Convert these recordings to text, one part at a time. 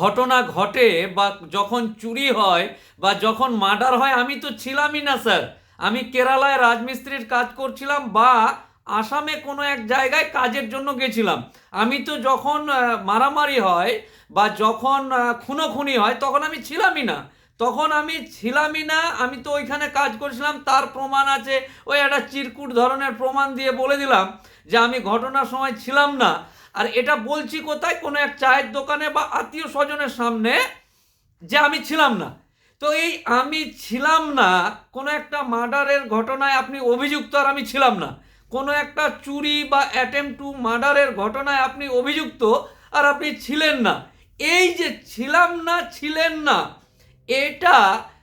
ঘটনা ঘটে বা যখন চুরি হয় বা যখন মার্ডার হয়, আমি তো ছিলামই না, স্যার। আমি কেরালায় রাজমিস্ত্রির কাজ করছিলাম বা আসামে কোনো এক জায়গায় কাজের জন্য গেছিলাম। আমি তো যখন মারামারি হয় বা যখন খুনোখুনি হয়, তখন আমি ছিলামই না। তখন আমি ছিলামই না, আমি তো ওইখানে কাজ করছিলাম। তার প্রমাণ আছে, ওই একটা চিরকুট ধরনের প্রমাণ দিয়ে বলে দিলাম। যে আমি ঘটনার সময় ছিলাম না। আর এটা বলছি কোথায়? কোনো এক চায়ের দোকানে বা আত্মীয় স্বজনের সামনে যে আমি ছিলাম না। তো এই আমি ছিলাম না, কোনো একটা মার্ডারের ঘটনায় আপনি অভিযুক্ত আর আমি ছিলাম না। কোনো একটা চুরি বা অ্যাটেম্প টু মার্ডারের ঘটনায় আপনি অভিযুক্ত আর আপনি ছিলেন না। এই যে ছিলাম না, ছিলেন না, এটা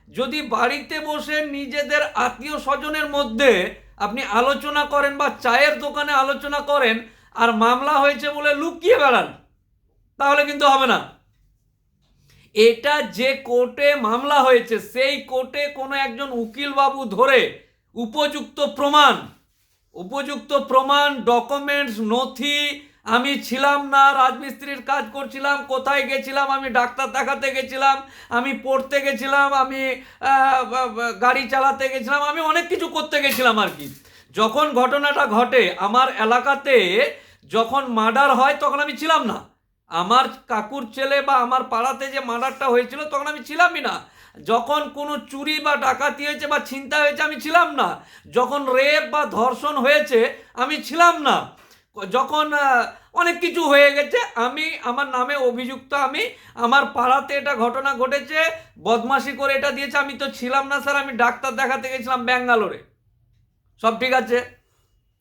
যদি বাড়িতে বসে নিজেদের আত্মীয় স্বজনের মধ্যে আপনি আলোচনা করেন বা চায়ের দোকানে আলোচনা করেন আর মামলা হয়েছে বলে লুকিয়ে বেড়ান, তাহলে কিন্তু হবে না। এটা যে কোর্টে মামলা হয়েছে, সেই কোর্টে কোনো একজন উকিলবাবু ধরে উপযুক্ত প্রমাণ উপযুক্ত প্রমাণ ডকুমেন্টস নথি আমি ছিলাম না, রাজমিস্ত্রির কাজ করছিলাম, কোথায় গেছিলাম, আমি ডাক্তার দেখাতে গেছিলাম, আমি পড়তে গেছিলাম, আমি গাড়ি চালাতে গেছিলাম, আমি অনেক কিছু করতে গেছিলাম আর কি। যখন ঘটনাটা ঘটে, আমার এলাকাতে যখন মার্ডার হয়, তখন আমি ছিলাম না। আমার কাকুর ছেলে বা আমার পাড়াতে যে মার্ডারটা হয়েছিল, তখন আমি ছিলামই না। যখন কোনো চুরি বা ডাকাতি হয়েছে বা ছিনতা হয়েছে, আমি ছিলাম না। যখন রেপ বা ধর্ষণ হয়েছে, আমি ছিলাম না। যখন অনেক কিছু হয়ে গেছে, আমি, আমার নামে অভিযুক্ত আমি, আমার পাড়াতে এটা ঘটনা ঘটেছে, বদমাশি করে এটা দিয়েছে, আমি তো ছিলাম না স্যার, আমি ডাক্তার দেখাতে গেছিলাম ব্যাঙ্গালোরে। সব ঠিক আছে।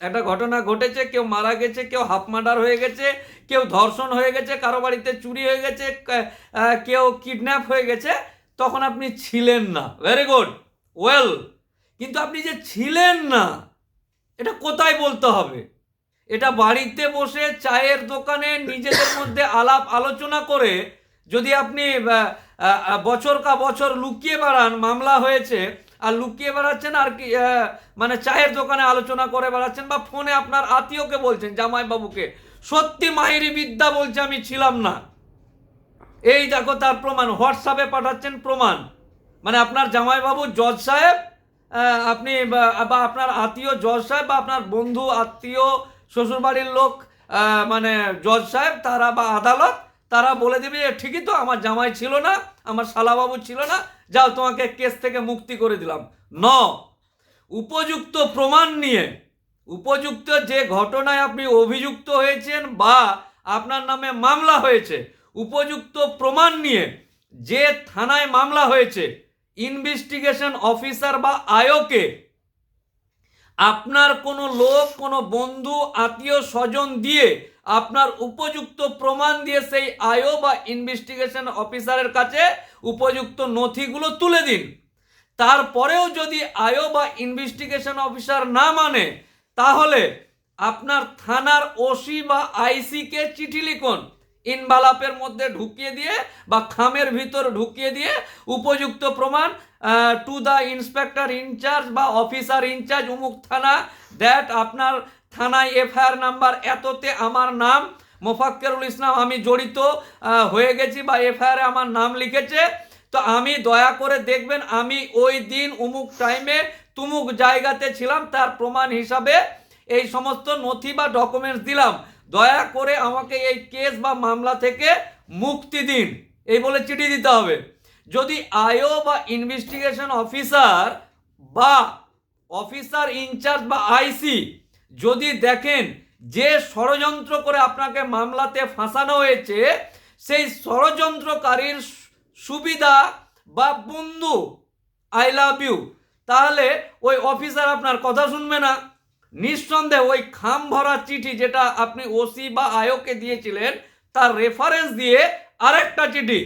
একটা ঘটনা ঘটেছে, কেউ মারা গেছে, কেউ হাফ মার্ডার হয়ে গেছে, কেউ ধর্ষণ হয়ে গেছে, কারও বাড়িতে চুরি হয়ে গেছে কেউ কিডন্যাপ হয়ে গেছে, তখন আপনি ছিলেন না। ভেরি গুড ওয়েল কিন্তু আপনি যে ছিলেন না, এটা কোথায় বলতে হবে? এটা বাড়িতে বসে চায়ের দোকানে নিজেদের মধ্যে আলাপ আলোচনা করে যদি আপনি বছর কা বছর লুকিয়ে বেড়ান, মামলা হয়েছে, আর লুকিয়ে বেড়াচ্ছেন আর কি মানে চায়ের দোকানে আলোচনা করে বেড়াচ্ছেন বা ফোনে আপনার আত্মীয়কে বলছেন, জামাইবাবুকে, সত্যি মাহিরি বিদ্যা বলছে আমি ছিলাম না। এই দেখো তার প্রমাণ, হোয়াটসঅ্যাপে পাঠাচ্ছেন প্রমাণ। মানে আপনার জামাইবাবু জজ সাহেব আপনি বা আপনার আত্মীয় জজ সাহেব বা আপনার বন্ধু, আত্মীয় শ্বশুরবাড়ির লোক মানে জজ সাহেব, তারা বা আদালত, তারা বলে দেবে ঠিকই তো, আমার জামাই ছিল না, আমার শালাবাবু ছিল না, যাও তোমাকে কেস থেকে মুক্তি করে দিলাম। ন, উপযুক্ত প্রমাণ নিয়ে, উপযুক্ত যে ঘটনায় আপনি অভিযুক্ত হয়েছেন বা আপনার নামে মামলা হয়েছে, উপযুক্ত প্রমাণ নিয়ে যে থানায় মামলা হয়েছে, ইনভেস্টিগেশন অফিসার বা আয়োকে আপনার কোনো লোক, কোনো বন্ধু, আত্মীয়, স্বজন দিয়ে আপনার উপযুক্ত প্রমাণ দিয়ে সেই আয়ো বা ইনভেস্টিগেশন অফিসারের কাছে উপযুক্ত নথিগুলো তুলে দিন। তারপরেও যদি আয়ো বা ইনভেস্টিগেশন অফিসার না মানে তাহলে আপনার থানার ওসি বা আইসিকে চিঠি লিখুন। ইনভালাপের মধ্যে ঢুকিয়ে দিয়ে বা খামের ভিতর ঢুকিয়ে দিয়ে উপযুক্ত প্রমাণ টু দ্য ইন্সপেক্টর ইনচার্জ বা অফিসার ইনচার্জ উমুক থানা দ্যাট আপনার থানায় এফআইআর নাম্বার এততে আমার নাম, মোফাক্কেরুল ইসলাম, আমি জড়িত হয়ে গেছি বা এফআইআরে আমার নাম লিখেছে, তো আমি দয়া করে দেখবেন আমি ওই দিন উমুক টাইমে তুমুক জায়গাতে ছিলাম, তার প্রমাণ হিসাবে এই সমস্ত নথি বা ডকুমেন্টস দিলাম। দয়া করে আমাকে এই কেস বা মামলা থেকে মুক্তি দিন। এই বলে চিঠি দিতে হবে। যদি আইও বা ইনভেস্টিগেশন অফিসার বা অফিসার ইনচার্জ বা আইসি যদি দেখেন যে ষড়যন্ত্র করে আপনাকে মামলাতে ফাঁসানো হয়েছে, সেই ষড়যন্ত্রকারীর সুবিধা বা বন্ধু আই লাভ ইউ তাহলে ওই অফিসার আপনার কথা শুনবে না। নিঃসন্দেহে ওই খাম ভরা চিঠি যেটা আপনি ওসি বা আয়োকে দিয়েছিলেন, তার রেফারেন্স দিয়ে আরেকটা চিঠি।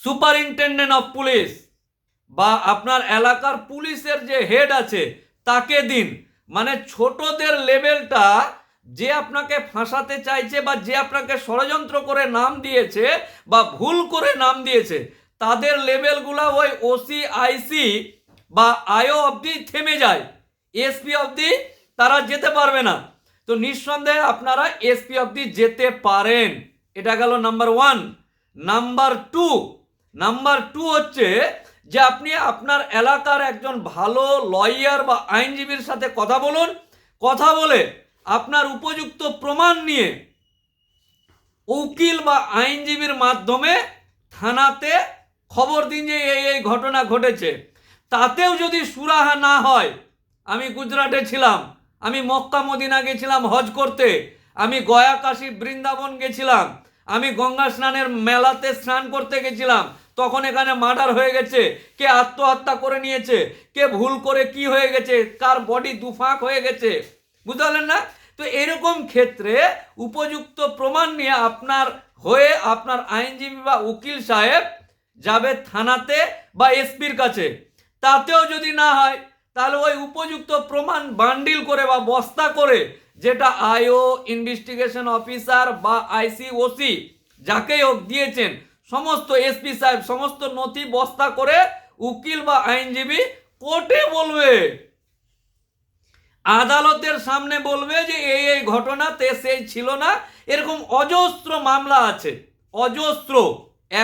সুপারিনটেন্ডেন্ট অফ পুলিশ বা আপনার এলাকার পুলিশের যে হেড আছে, তাকে দিন। মানে ছোটদের লেভেলটা যে আপনাকে ফাঁসাতে চাইছে বা যে আপনাকে ষড়যন্ত্র করে নাম দিয়েছে বা ভুল করে নাম দিয়েছে, তাদের লেভেলগুলো ওই ওসি, আইসি বা আইও অবধি থেমে যায়। এসপি অবধি তারা যেতে পারবে না। তো নিঃসন্দেহে আপনারা এসপি অবধি যেতে পারেন। এটা গেল number one. Number two number two হচ্ছে যে আপনি আপনার এলাকার একজন ভালো লয়ার বা আইনজীবীর সাথে কথা বলুন। কথা বলে আপনার উপযুক্ত প্রমাণ নিয়ে উকিল বা আইনজীবীর মাধ্যমে থানাতে খবর দিন যে এই এই ঘটনা ঘটেছে। তাতেও যদি সুরাহা না হয় আমি গুজরাটে ছিলাম, আমি মক্কা মদিনা গেছিলাম হজ করতে, আমি গয়া কাশী বৃন্দাবন গেছিলাম, আমি গঙ্গা স্নানের মেলাতে স্নান করতে গেছিলাম, তখন এখানে মার্ডার হয়ে গেছে, কে আত্মহত্যা করে নিয়েছে, কে ভুল করে কি হয়ে গেছে, কার বডি দুফাঁক হয়ে গেছে বুঝতে পারলেন না? তো এরকম ক্ষেত্রে উপযুক্ত প্রমাণ নিয়ে আপনার হয়ে আপনার আইনজীবী বা উকিল সাহেব যাবে থানাতে বা এসপির কাছে, তাতেও যদি না হয় তাহলে ওই উপযুক্ত প্রমাণ বান্ডিল করে বা বস্তা করে যেটা আইও ইনভেস্টিগেশন অফিসার বা আইসিওসি যাকেই হোক দিয়েছেন, সমস্ত এসপি সাহেব, সমস্ত নথি বস্তা করে উকিল বা আইনজীবী কোর্টে বলবে। আদালতের সামনে বলবে যে এই এই ঘটনাতে সেই ছিল না, এরকম অজস্র মামলা আছে, অজস্র।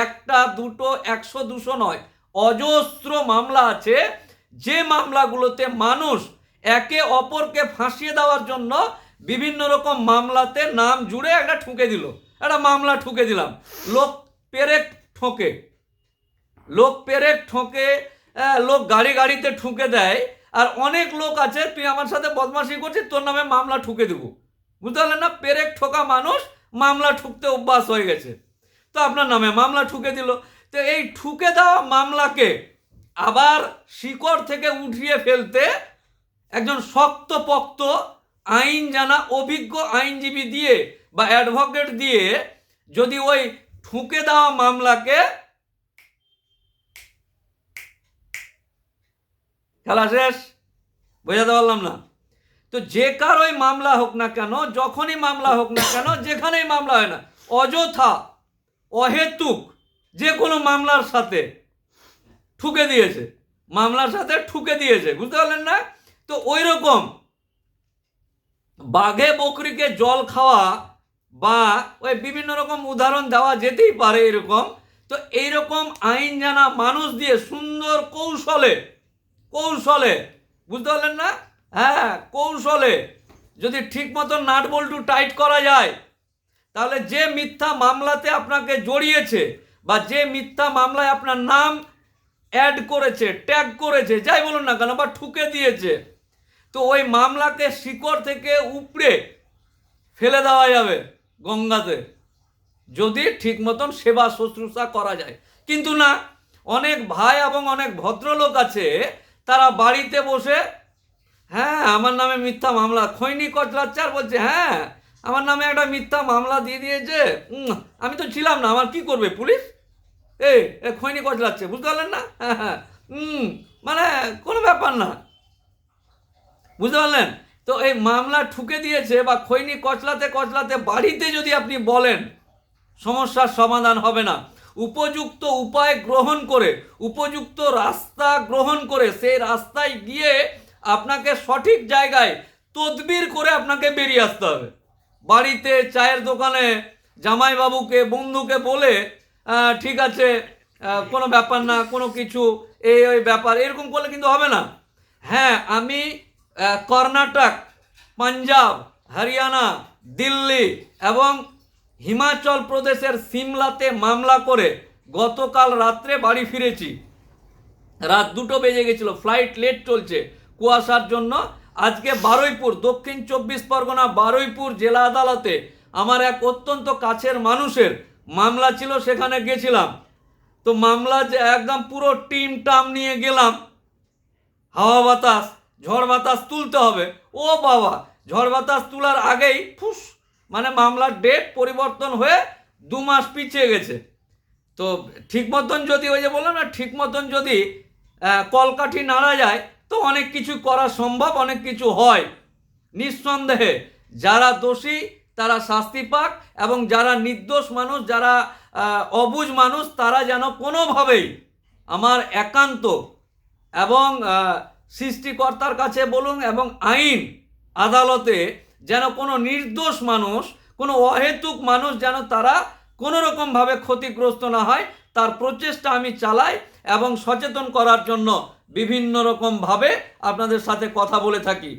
একটা, দুটো, একশো, দুশো নয়, অজস্র মামলা আছে যে মামলাগুলোতে মানুষ একে অপরকে ফাঁসিয়ে দেওয়ার জন্য বিভিন্ন রকম মামলাতে নাম জুড়ে একটা ঠুকে দিল। একটা মামলা ঠুকে দিলাম। লোক পেরেক ঠোকে। লোক পেরেক ঠোকে লোক গাড়ি গাড়িতে ঠুকে দেয়, আর অনেক লোক আছে, তুই আমার সাথে বদমাশি করছিস, তোর নামে মামলা ঠুকে দেবো। বুঝতে পারলেন না? পেরেক ঠোকা মানুষ, মামলা ঠুকতে অভ্যাস হয়ে গেছে। তো আপনার নামে মামলা ঠুকে দিল। তো এই ঠুকে দেওয়া মামলাকে আবার শিকড় থেকে উঠিয়ে ফেলতে একজন শক্তপোক্ত আইন জানা, অভিজ্ঞ আইনজীবী দিয়ে বা অ্যাডভোকেট দিয়ে যদি ওই ঠুকে দেওয়া মামলাকে খেলা শেষ, বোঝাতে পারলাম না। তো যে কারোই মামলা হোক না কেন, যখনই মামলা হোক না কেন, যেখানেই মামলা হয় না, অযথা, অহেতুক, যে কোনো মামলার সাথে ঠুকে দিয়েছে। মামলার সাথে ঠুকে দিয়েছে, বুঝতে পারলেন না? তো ওই রকম বাঘে, বকরিকে জল খাওয়া বা ওই বিভিন্ন রকম উদাহরণ দেওয়া যেতেই পারে এরকম। তো এইরকম আইন জানা মানুষ দিয়ে সুন্দর কৌশলে কৌশলে, বুঝতে পারলেন না? হ্যাঁ কৌশলে যদি ঠিক মতো নাট বল্টু টাইট করা যায়, তাহলে যে মিথ্যা মামলাতে আপনাকে জড়িয়েছে বা যে মিথ্যা মামলায় আপনার নাম অ্যাড করেছে ট্যাগ করেছে, যাই বলুন না কেন, বা ঠুকে দিয়েছে। তো ওই মামলাকে শিকড় থেকে উপড়ে ফেলে দেওয়া যাবে গঙ্গাতে, যদি ঠিক মতন সেবা শুশ্রূষা করা যায়। কিন্তু না, অনেক ভাই এবং অনেক ভদ্রলোক আছে, তারা বাড়িতে বসে হ্যাঁ আমার নামে মিথ্যা মামলা। খৈনি কচলাচ্চার বলছে হ্যাঁ আমার নামে একটা মিথ্যা মামলা দিয়ে দিয়েছে। আমি তো ছিলাম না, আমার কি করবে, পুলিশ? এ খৈনি কচলাচ্ছে বুঝতে পারলেন না? হ্যাঁ হ্যাঁ। মানে কোনো ব্যাপার না। বুঝতে পারলেন? তো এই মামলা ঠুকে দিয়েছে বা খৈনি কচলাতে কচলাতে বাড়িতে যদি আপনি বলেন, সমস্যার সমাধান হবে না। উপযুক্ত উপায় গ্রহণ করে, উপযুক্ত রাস্তা গ্রহণ করে, সেই রাস্তায় গিয়ে আপনাকে সঠিক জায়গায় তদবির করে আপনাকে বেরিয়ে আসতে হবে। বাড়িতে চায়ের দোকানে জামাইবাবুকে, বন্ধুকে বলে ঠিক আছে কোনো ব্যাপার না, কোনো কিছু, এই, ওই ব্যাপার, এরকম করলে কিন্তু হবে না। হ্যাঁ আমি কর্ণাটক, পাঞ্জাব, হরিয়ানা, দিল্লি এবং হিমাচল প্রদেশের সিমলাতে মামলা করে গতকাল রাত্রে বাড়ি ফিরেছি। রাত দুটো বেজে গেছিল ফ্লাইট লেট চলছে কুয়াশার জন্য। আজকে বারুইপুর, দক্ষিণ চব্বিশ পরগনা, বারুইপুর জেলা আদালতে আমার এক অত্যন্ত কাছের মানুষের মামলা ছিল, সেখানে গেছিলাম। তো মামলা যে একদম পুরো টিম টাম নিয়ে গেলাম। হাওয়া বাতাস, ঝড় বাতাস তুলতে হবে। ও বাবা, ঝড় বাতাস তোলার আগেই ফুস মানে মামলার ডেট পরিবর্তন হয়ে দু মাস পিছিয়ে গেছে। তো ঠিক মতন যদি ওই যে বললাম না, ঠিক মতন যদি কলকাঠি নাড়া যায়, তো অনেক কিছু করা সম্ভব, অনেক কিছু হয়। নিঃসন্দেহে, যারা দোষী তারা শাস্তি পাক এবং যারা নির্দোষ মানুষ, যারা অবুঝ মানুষ, তারা যেন কোনোভাবেই আমার একান্ত এবং সৃষ্টিকর্তার কাছে বলুন এবং আইন আদালতে যেন কোনো নির্দোষ মানুষ, কোনো অহেতুক মানুষ যেন তারা কোনো রকমভাবে ক্ষতিগ্রস্ত না হয়, তার প্রচেষ্টা আমি চালাই এবং সচেতন করার জন্য বিভিন্ন রকমভাবে আপনাদের সাথে কথা বলে থাকি।